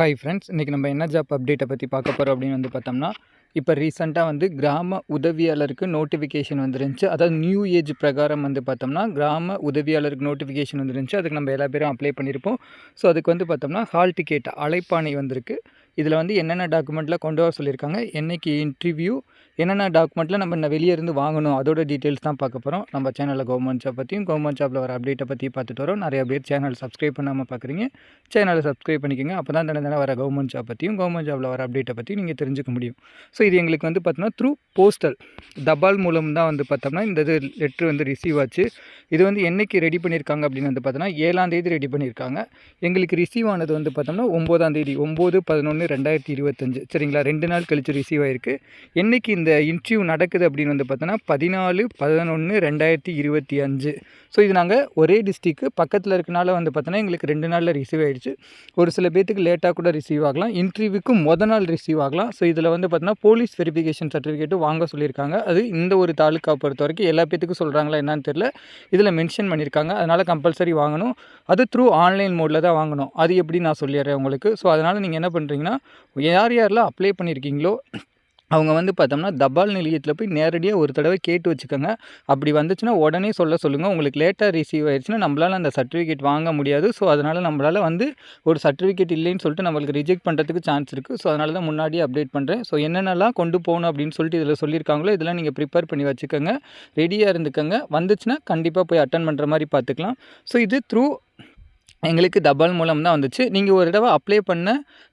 Hi friends இன்றைக்கி நம்ம என்ன ஜாப் அப்டேட்டை பற்றி பார்க்க போகிறோம் அப்படின்னு வந்து பார்த்தோம்னா இப்போ ரீசெண்டாக வந்து கிராம உதவியாளருக்கு நோட்டிஃபிகேஷன் வந்துருந்துச்சு. அதாவது நியூ ஏஜ் பிரகாரம் வந்து பார்த்தோம்னா கிராம உதவியாளருக்கு நோட்டிஃபிகேஷன் வந்துருந்துச்சு. அதுக்கு நம்ம எல்லா பேரும் அப்ளை பண்ணியிருப்போம் ஸோ அதுக்கு வந்து பார்த்தோம்னா ஹால் டிக்கெட் அழைப்பானை வந்திருக்கு. இதில் வந்து என்னென்ன டாக்குமெண்ட்லாம் கொண்டு வர சொல்லியிருக்காங்க? என்றைக்கு இன்டர்வியூ என்னென்ன டாக்குமெண்ட்டில் நம்ம இன்னும் வெளியே இருந்து வாங்கணும் அதோட டீட்டெயில்ஸ் தான் பார்க்க போகிறோம் நம்ம சேனலில் கவர்மெண்ட் ஜாப் பற்றியும் கவர்மெண்ட் ஜாப்பில் வர அப்டேட்டை பற்றி பார்த்துட்டு வரோம். நிறைய பேர் சேனல் சப்ஸ்கிரைப் பண்ணாமல் பார்க்குறீங்க சேனலை சப்ஸ்கிரைப் பண்ணிக்கோங்க. அப்போ தான் தினம் தினம் வர கவர்மெண்ட் ஜாப் பற்றியும் கவர்மெண்ட் ஜாப்பில் வர அப்டேட்டை பற்றியும் நீங்கள் தெரிஞ்சுக்க முடியும். ஸோ இது எங்களுக்கு வந்து பார்த்தோம்னா த்ரூ போஸ்டல் தபால் மூலம் தான் வந்து பார்த்தோம்னா இந்த இது லெட்ரு வந்து ரிசீவ் ஆச்சு. இது வந்து என்றைக்கு ரெடி பண்ணியிருக்காங்க அப்படின்னு வந்து பார்த்தோம்னா ஏழாம் தேதி ரெடி பண்ணியிருக்காங்க எங்களுக்கு ரிசீவ் ஆனது வந்து பார்த்தோம்னா ஒம்போதாம் தேதி ஒம்பது பதினொன்று ரெண்டாயிரத்தி இருபத்தஞ்சு. சரிங்களா? ரெண்டு நாள் கழித்து ரிசீவ் ஆயிருக்கு. என்றைக்கு இந்த இன்டர்வியூ நடக்குது அப்படின்னு வந்து பார்த்தோன்னா பதினாலு பதினொன்று ரெண்டாயிரத்தி இருபத்தி அஞ்சு. ஸோ இது நாங்கள் ஒரே டிஸ்ட்ரிக்கு பக்கத்தில் இருக்கனால வந்து பார்த்தோன்னா எங்களுக்கு ரெண்டு நாளில் ரிசீவ் ஆகிடுச்சு ஒரு சில பேத்துக்கு லேட்டாக கூட ரிசீவ் ஆகலாம். இன்டர்வியூக்கு மொதல் நாள் ரிசீவ் ஆகலாம். ஸோ இதில் வந்து பார்த்தோன்னா போலீஸ் வெரிஃபிகேஷன் சர்டிஃபிகேட்டு வாங்க சொல்லியிருக்காங்க. அது இந்த ஒரு தாலுக்கா பொறுத்த வரைக்கும் எல்லா பேத்துக்கும் சொல்கிறாங்களா என்னன்னு தெரில இதில் மென்ஷன் பண்ணியிருக்காங்க. அதனால் கம்பல்சரி வாங்கணும். அது த்ரூ ஆன்லைன் மோடில் தான் வாங்கணும். அது எப்படி நான் சொல்லிடுறேன் உங்களுக்கு. ஸோ அதனால் நீங்கள் என்ன பண்ணுறீங்கன்னா யார் யாரெல்லாம் அப்ளை பண்ணியிருக்கீங்களோ அவங்க வந்து பார்த்தோம்னா தபால் நிலையத்தில் போய் நேரடியாக ஒரு தடவை கேட்டு வச்சுக்கோங்க. அப்படி வந்துச்சுன்னா உடனே சொல்ல சொல்லுங்கள் உங்களுக்கு லேட்டாக ரிசீவ் ஆயிடுச்சுன்னா நம்மளால் அந்த சர்டிஃபிகேட் வாங்க முடியாது. ஸோ அதனால் நம்மளால் வந்து ஒரு சர்டிஃபிகேட் இல்லைன்னு சொல்லிட்டு நம்மளுக்கு ரிஜெக்ட் பண்ணுறதுக்கு சான்ஸ் இருக்குது ஸோ அதனால தான் முன்னாடியே அப்டேட் பண்ணுறேன் ஸோ என்னென்னலாம் கொண்டு போகணும் அப்படின்னு சொல்லிட்டு இதில் சொல்லியிருக்காங்களோ இதெல்லாம் நீங்கள் ப்ரிப்பேர் பண்ணி வச்சுக்கோங்க. ரெடியாக இருந்துக்கோங்க. வந்துச்சுன்னா கண்டிப்பாக போய் அட்டன் பண்ணுற மாதிரி பார்த்துக்கலாம். ஸோ இது த்ரூ எங்களுக்கு தபால் மூலம் தான் வந்துச்சு. நீங்கள் ஒரு தடவை அப்ளை பண்ண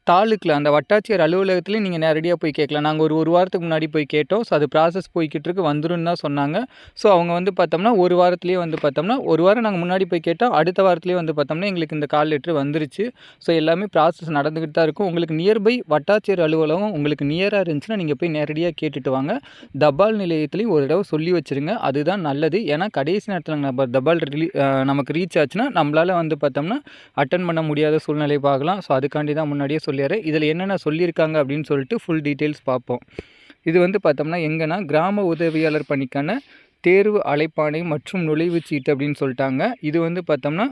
தாலுக்கில் அந்த வட்டாட்சியர் அலுவலகத்துலேயும் நீங்கள் நேரடியாக போய் கேட்கலாம். நாங்கள் ஒரு ஒரு வாரத்துக்கு முன்னாடி போய் கேட்டோம். ஸோ அது ப்ராசஸ் போய்கிட்டு இருக்கு வந்துடும் தான் சொன்னாங்க. ஸோ அவங்க வந்து பார்த்தோம்னா ஒரு வாரத்துலேயே வந்து பார்த்தோம்னா ஒரு வாரம் நாங்கள் முன்னாடி போய் கேட்டோம். அடுத்த வாரத்துலேயே வந்து பார்த்தோம்னா எங்களுக்கு இந்த கால் லெட்ரு வந்துருச்சு. ஸோ எல்லாமே ப்ராசஸ் நடந்துக்கிட்டு தான் இருக்கும். உங்களுக்கு நியர்பை வட்டாட்சியர் அலுவலகம் உங்களுக்கு நியராக இருந்துச்சுன்னா நீங்கள் போய் நேரடியாக கேட்டுட்டு வாங்க. தபால் நிலையத்துலேயும் ஒரு தடவை சொல்லி வச்சுருங்க. அதுதான் நல்லது. ஏன்னா கடைசி நேரத்தில் நம்ம தபால் ரிலீ நமக்கு ரீச் ஆச்சுன்னா நம்மளால் வந்து பார்த்தோம்னா அட்டன் பண்ண முடியாத சூழ்நிலை பார்க்கலாம். ஸோ அதுக்காண்டி தான் முன்னாடியே சொல்லி சொல்லிடுறேன் இதில் என்னென்ன சொல்லியிருக்காங்க அப்படின்னு சொல்லிட்டு ஃபுல் டீட்டெயில்ஸ் பார்ப்போம். இது வந்து பார்த்தோம்னா எங்கன்னா கிராம உதவியாளர் பணிக்கான தேர்வு அழைப்பானை மற்றும் நுழைவுச்சீட்டு அப்படின்னு சொல்லிட்டாங்க. இது வந்து பார்த்தோம்னா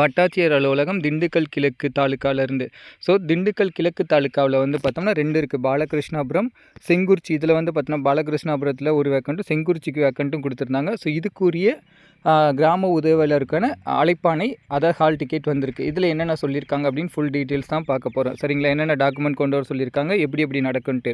வட்டாட்சியர் அலுவலகம் திண்டுக்கல் கிழக்கு தாலுக்காவிலேருந்து ஸோ திண்டுக்கல் கிழக்கு தாலுக்காவில் வந்து பார்த்தோம்னா ரெண்டு இருக்குது பாலகிருஷ்ணாபுரம் செங்குறிச்சி. இதில் வந்து பார்த்தோம்னா பாலகிருஷ்ணாபுரத்தில் ஒரு வேக்கண்ட்டும் செங்குறிச்சிக்கு வேக்கண்ட்டும் கொடுத்துருந்தாங்க. ஸோ இதுக்குரிய கிராம உதவியாளருக்கான அழைப்பானை அதர் ஹால் டிக்கெட் வந்திருக்கு. இதில் என்னென்ன சொல்லியிருக்காங்க அப்படின்னு ஃபுல் டீட்டெயில்ஸ் தான் பார்க்க போகிறோம் சரிங்களா? என்னென்ன டாக்குமெண்ட் கொண்டு வர சொல்லியிருக்காங்க எப்படி எப்படி நடக்குன்ட்டு.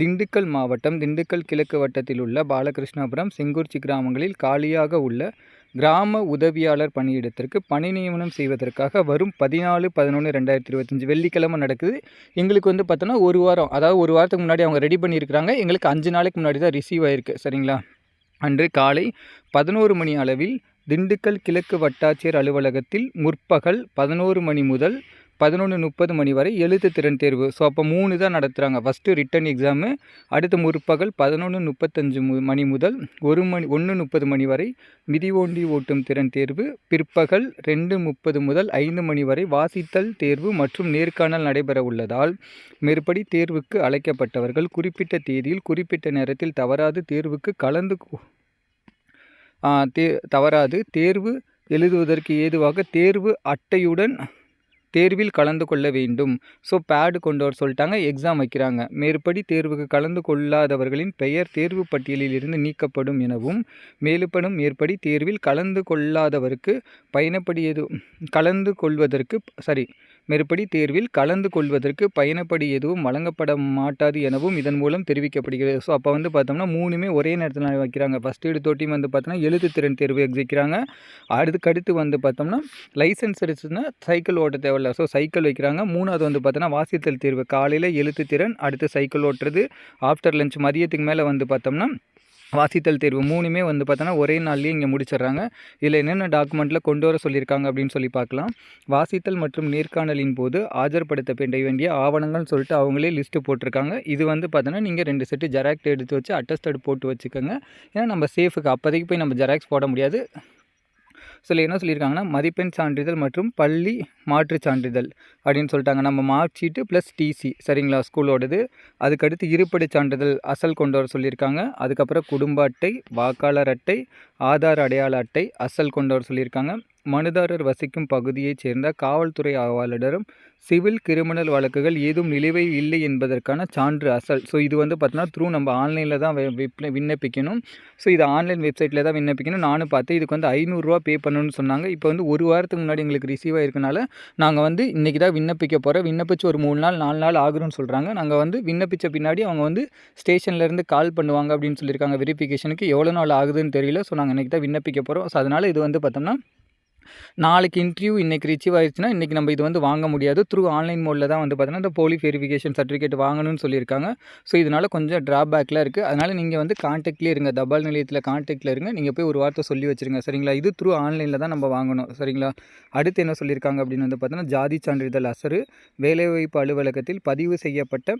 திண்டுக்கல் மாவட்டம் திண்டுக்கல் கிழக்கு வட்டத்தில் உள்ள பாலகிருஷ்ணாபுரம் செங்குறிச்சி கிராமங்களில் காலியாக உள்ள கிராம உதவியாளர் பணியிடத்திற்கு பணி நியமனம் செய்வதற்காக வரும் பதினாலு பதினொன்று ரெண்டாயிரத்தி இருபத்தஞ்சி வெள்ளிக்கிழமை நடக்குது. எங்களுக்கு வந்து பார்த்தோன்னா ஒரு வாரம் அதாவது ஒரு வாரத்துக்கு முன்னாடி அவங்க ரெடி பண்ணியிருக்கிறாங்க. எங்களுக்கு அஞ்சு நாளைக்கு முன்னாடி தான் ரிசீவ் ஆயிருக்கு. சரிங்களா? அன்று காலை பதினோரு மணி அளவில் திண்டுக்கல் கிழக்கு வட்டாட்சியர் அலுவலகத்தில் முற்பகல் பதினோரு மணி முதல் பதினொன்று முப்பது மணி வரை எழுத்து திறன் தேர்வு. ஸோ அப்போ மூணு தான் நடத்துகிறாங்க ஃபஸ்ட்டு ரிட்டன் எக்ஸாமு அடுத்து முற்பகல் பதினொன்று முப்பத்தஞ்சு மணி முதல் ஒரு மணி ஒன்று முப்பது மணி வரை மிதி ஓண்டி ஓட்டும் திறன் தேர்வு. பிற்பகல் ரெண்டு முப்பது முதல் ஐந்து மணி வரை வாசித்தல் தேர்வு மற்றும் நேர்காணல் நடைபெற உள்ளதால் மேற்படி தேர்வுக்கு அழைக்கப்பட்டவர்கள் குறிப்பிட்ட தேதியில் குறிப்பிட்ட நேரத்தில் தவறாது தேர்வுக்கு கலந்து தே தவறாது தேர்வு எழுதுவதற்கு ஏதுவாக தேர்வு அட்டையுடன் தேர்வில் கலந்து கொள்ள வேண்டும். ஸோ பேடு கொண்டு வர சொல்லிட்டாங்க எக்ஸாம் வைக்கிறாங்க. மேற்படி தேர்வுக்கு கலந்து கொள்ளாதவர்களின் பெயர் தேர்வு பட்டியலில் இருந்து நீக்கப்படும் எனவும் மேலுப்படும் மேற்படி தேர்வில் கலந்து கொள்ளாதவருக்கு பயணப்படியது கலந்து கொள்வதற்கு சாரி மேற்படி தேர்வில் கலந்து கொள்வதற்கு பயணப்படி எதுவும் வழங்கப்பட மாட்டாது எனவும் இதன் மூலம் தெரிவிக்கப்படுகிறது. ஸோ அப்போ வந்து பார்த்தோம்னா மூணுமே ஒரே நேரத்தில் வைக்கிறாங்க. ஃபஸ்ட் எடுத்தோட்டியும் வந்து பார்த்தோம்னா எழுத்து திறன் தேர்வு வைக்கிறாங்க அதுக்கடுத்து வந்து பார்த்தோம்னா லைசன்ஸ் எடுத்துன்னா சைக்கிள் ஓட்ட தேவையில்ல. ஸோ சைக்கிள் வைக்கிறாங்க. மூணாவது வந்து பார்த்தோன்னா வாசித்தல் தேர்வு. காலையில் எழுத்து திறன் அடுத்து சைக்கிள் ஓட்டுறது. ஆஃப்டர் லஞ்ச் மதியத்துக்கு மேலே வந்து பார்த்தோம்னா வாசித்தல் தேர்வு மூணுமே வந்து பார்த்தோன்னா ஒரே நாள்லேயே இங்கே முடிச்சிடுறாங்க. இதில் என்னென்ன டாக்குமெண்ட்டில் கொண்டு வர சொல்லியிருக்காங்க அப்படின்னு சொல்லி பார்க்கலாம். வாசித்தல் மற்றும் நேர்காணலின் போது ஆஜர்படுத்த வேண்டிய ஆவணங்கள்னு சொல்லிட்டு அவங்களே லிஸ்ட்டு போட்டிருக்காங்க. இது வந்து பார்த்தோன்னா நீங்கள் ரெண்டு செட்டு ஜெராக்ட் எடுத்து வச்சு அட்டஸ்டட் போட்டு வச்சுக்கோங்க. ஏன்னா நம்ம சேஃபுக்கு அப்போதைக்கு போய் நம்ம ஜெராக்ஸ் போட முடியாது. சில என்ன சொல்லியிருக்காங்கன்னா மதிப்பெண் சான்றிதழ் மற்றும் பள்ளி மாற்றுச் சான்றிதழ் அப்படின்னு சொல்லிட்டாங்க. நம்ம மார்க் ஷீட்டு ப்ளஸ் டிசி சரிங்களா? ஸ்கூலோடது. அதுக்கடுத்து இருப்படி சான்றிதழ் அசல் கொண்டு வர சொல்லியிருக்காங்க. அதுக்கப்புறம் குடும்ப அட்டை வாக்காளர் அட்டை ஆதார் அடையாள அட்டை அசல் கொண்டு வர சொல்லியிருக்காங்க. மனுதாரர் வசிக்கும் பகுதியைச் சேர்ந்த காவல்துறை ஆய்வாளரிடம் சிவில் கிரிமினல் வழக்குகள் ஏதும் நிலுவை இல்லை என்பதற்கான சான்று அசல். ஸோ இது வந்து பார்த்தீங்கன்னா த்ரூ நம்ம ஆன்லைனில் தான் விண்ணப்பிக்கணும். ஸோ இது ஆன்லைன் வெப்சைட்டில் தான் விண்ணப்பிக்கணும். நானும் பார்த்தேன் இதுக்கு வந்து ஐநூறுரூவா பே பண்ணணும்னு சொன்னாங்க. இப்போ வந்து ஒரு வாரத்துக்கு முன்னாடி எங்களுக்கு ரிசீவ் ஆயிருக்கனால நாங்கள் வந்து இன்றைக்கி தான் விண்ணப்பிக்க போகிறோம் விண்ணப்பிச்சு ஒரு மூணு நாள் நாலு நாள் ஆகும்னு சொல்கிறாங்க நாங்கள் வந்து விண்ணப்பித்த பின்னாடி அவங்க வந்து ஸ்டேஷன்லேருந்து கால் பண்ணுவாங்க அப்படின்னு சொல்லியிருக்காங்க. வெரிஃபிகேஷனுக்கு எவ்வளோ நாள் ஆகுதுன்னு தெரியல. ஸோ நாங்கள் இன்றைக்கி தான் விண்ணப்பிக்க போகிறோம் ஸோ அதனால் இது வந்து பார்த்தோம்னா நாளைக்கு இன்டர்வியூ இன்றைக்கி ரிசீவ் ஆயிடுச்சுன்னா இன்றைக்கி நம்ம இது வந்து வாங்க முடியாது. த்ரூ ஆன்லைன் மோடில் தான் வந்து பார்த்தீங்கன்னா இந்த போலி வெரிஃபிகேஷன் சர்டிஃபிகேட் வாங்கணும்னு சொல்லியிருக்காங்க. ஸோ இதனால் கொஞ்சம் ட்ராபேக்கில் இருக்குது அதனால் நீங்கள் வந்து கான்டாக்ட்லேயே இருங்க. தபால் நிலையத்தில் கான்டாக்டில் இருங்க. நீங்கள் போய் ஒரு வார்த்தை சொல்லி வச்சுருங்க. சரிங்களா? இது த்ரூ ஆன்லைனில் தான் நம்ம வாங்கணும். சரிங்களா? அடுத்து என்ன சொல்லியிருக்காங்க அப்படின்னு வந்து பார்த்தீங்கன்னா ஜாதி சான்றிதழ் அசரு வேலைவாய்ப்பு அலுவலகத்தில் பதிவு செய்யப்பட்ட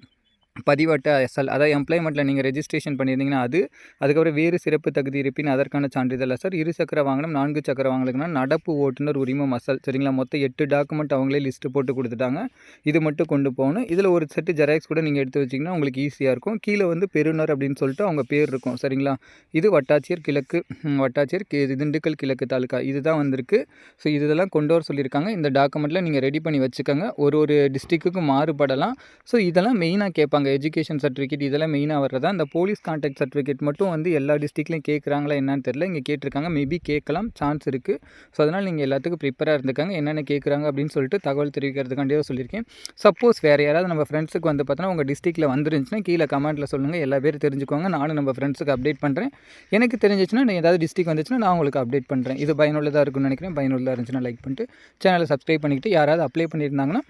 பதிவட்ட எஸ்எல் அதாவது எம்ப்ளாய்மெண்ட்டில் நீங்கள் ரெஜிஸ்ட்ரேஷன் பண்ணியிருந்தீங்கன்னா அது அதுக்கப்புறம் வேறு சிறப்பு தகுதி இருப்பின் அதற்கான சான்றிதழ் சார் இரு சக்கர வாகனம் நான்கு சக்கர வாகனம்னா நடப்பு ஓட்டுநர் உரிமம் அசல் சரிங்களா? மொத்தம் எட்டு டாக்குமெண்ட் அவங்களே லிஸ்ட்டு போட்டு கொடுத்துட்டாங்க. இது மட்டும் கொண்டு போகணும். இதில் ஒரு செட்டு ஜெராக்ஸ் கூட நீங்கள் எடுத்து வச்சிங்கன்னா உங்களுக்கு ஈஸியாக இருக்கும். கீழே வந்து பெறுநர் அப்படின்னு சொல்லிட்டு அவங்க பேர் இருக்கும். சரிங்களா? இது வட்டாட்சியர் கிழக்கு வட்டாட்சியர் கி- திண்டுக்கல் கிழக்கு தாலுக்கா இதுதான் வந்திருக்கு. ஸோ இதெல்லாம் கொண்டு வர சொல்லியிருக்காங்க. இந்த டாக்குமெண்ட்டில் நீங்கள் ரெடி பண்ணி வச்சுக்கோங்க. ஒரு ஒரு டிஸ்ட்ரிக்ட்டுக்கும் மாறுபடலாம். ஸோ இதெல்லாம் மெயினாக கேட்பாங்க எஜுகேஷன் சர்டிஃபிகேட் இதெல்லாம் மெயினாக வர்றதா? இந்த போலீஸ் கான்டாக்ட் சர்டிஃபிகேட் மட்டும் வந்து எல்லா டிஸ்ட்ரிக்ட்லையும் கேட்குறாங்களா என்னன்னு தெரியல. இங்கே கேட்டிருக்காங்க. மேபி கேட்கலாம். சான்ஸ் இருக்குது ஸோ அதனால் நீங்கள் எல்லாத்துக்கும் ப்ரிப்பராக இருந்துக்காங்க. என்னென்ன கேட்குறாங்க அப்படின்னு சொல்லிட்டு தகவல் தெரிவிக்கிறதுக்காண்டியே சொல்லியிருக்கேன். சப்போஸ் வேறு யாராவது நம்ம ஃப்ரெண்ட்ஸுக்கு வந்து பார்த்தோன்னா உங்கள் டிஸ்ட்ரிக்ட்டில் வந்துருந்துச்சுன்னா கீழே கமெண்ட்டில் சொல்லுங்கள் எல்லா பேரும் தெரிஞ்சுக்கோங்க. நானும் நம்ம ஃப்ரெண்ட்ஸுக்கு அப்டேட் பண்ணுறேன் எனக்கு தெரிஞ்சிச்சுன்னா ஏதாவது டிஸ்ட்ரிக் வந்துச்சுன்னா நான் உங்களுக்கு அப்டேட் பண்ணுறேன் இது பயனுள்ளதாக இருக்கும்னு நினைக்கிறேன். பயனுள்ளதாக இருந்துச்சுன்னா லைக் பண்ணிட்டு சேனலை சப்ஸ்கிரைப் பண்ணிக்கிட்டு யாராவது அப்ளை பண்ணியிருந்தாங்கன்னா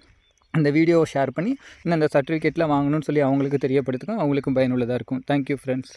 அந்த வீடியோவை ஷேர் பண்ணி இந்த சர்டிஃபிகேட்டில் வாங்கணும்னு சொல்லி அவங்களுக்கு தெரியப்படுத்துக்கும் அவங்களுக்கும் பயனுள்ளதாக இருக்கும். Thank you friends